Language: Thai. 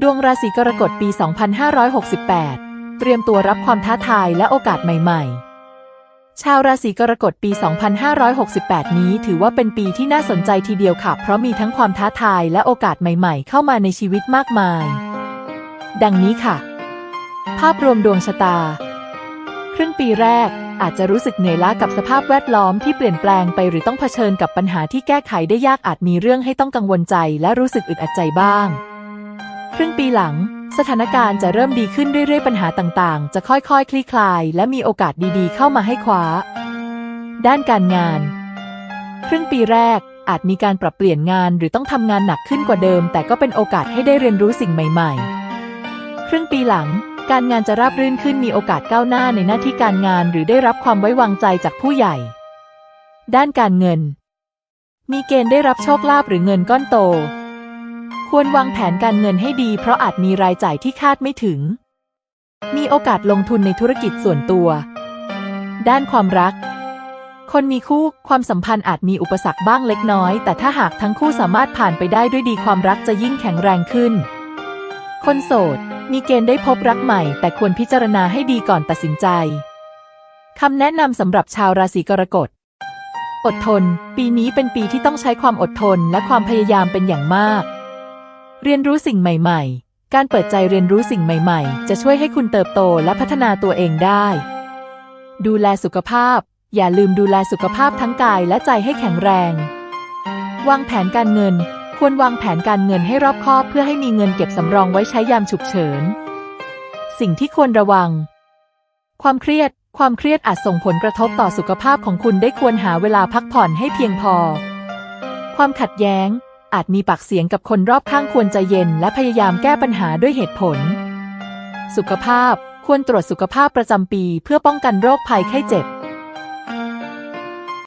ดวงราศีกรกฎปี 2568 เตรียมตัวรับความท้าทายและโอกาสใหม่ๆ ชาวราศีกรกฎปี 2568 นี้ถือว่าเป็นปีที่น่าสนใจทีเดียวค่ะ เพราะมีทั้งความท้าทายและโอกาสใหม่ๆ เข้ามาในชีวิตมากมาย ดังนี้ค่ะ ภาพรวมดวงชะตา ครึ่งปีแรกอาจจะรู้สึกเหนื่อยล้ากับสภาพแวดล้อมที่เปลี่ยนแปลงไปหรือต้องเผชิญกับปัญหาที่แก้ไขได้ยากอาจมีเรื่องให้ต้องกังวลใจ และรู้สึกอึดอัดใจบ้าง ครึ่งปีหลัง สถานการณ์จะเริ่มดีขึ้นเรื่อยๆปัญหาต่างๆ จะค่อยๆ คลี่คลาย และมีโอกาสดีๆ เข้ามาให้คว้า ด้านการงาน ครึ่งปีแรกอาจมีการปรับเปลี่ยนงานหรือต้องทำงานหนักขึ้นกว่าเดิม แต่ก็เป็นโอกาสให้ได้เรียนรู้สิ่งใหม่ ๆ ครึ่งปีหลัง การงานจะราบรื่นขึ้นมีโอกาสก้าวหน้าในหน้าที่การงาน หรือได้รับความไว้วางใจจากผู้ใหญ่ ด้านการเงิน มีเกณฑ์ได้รับโชคลาภหรือเงินก้อนโต ควรวางแผนการเงินให้ดี เพราะอาจมีรายจ่ายที่คาดไม่ถึง มีโอกาสลงทุนในธุรกิจส่วนตัว ด้านความรัก คนมีคู่ความสัมพันธ์อาจมีอุปสรรคบ้างเล็กน้อย แต่ถ้าหากทั้งคู่สามารถผ่านไปได้ด้วยดีความรักจะยิ่งแข็งแรงขึ้น คนโสด มีเกณฑ์ได้พบรักใหม่ แต่ควรพิจารณาให้ดีก่อนตัดสินใจคำแนะนำสำหรับชาวราศีกรกฎอดทน ปีนี้เป็นปีที่ต้องใช้ความอดทนและความพยายามเป็นอย่างมาก เรียนรู้สิ่งใหม่ ๆ การเปิดใจเรียนรู้สิ่งใหม่ ๆ จะช่วยให้คุณเติบโตและพัฒนาตัวเองได้ ดูแลสุขภาพ อย่าลืมดูแลสุขภาพทั้งกายและใจให้แข็งแรง วางแผนการเงิน ควรวางแผนการเงินให้รอบคอบเพื่อให้มีเงินเก็บสำรองไว้ใช้ยามฉุกเฉิน สิ่งที่ควรระวัง ความเครียด ความเครียดอาจส่งผลกระทบต่อสุขภาพของคุณได้ควรหาเวลาพักผ่อนให้เพียงพอ ความขัดแย้ง อาจมีปากเสียงกับคนรอบข้างควรใจเย็น และพยายามแก้ปัญหาด้วยเหตุผล สุขภาพ ควรตรวจสุขภาพประจำปี เพื่อป้องกันโรคภัยไข้เจ็บ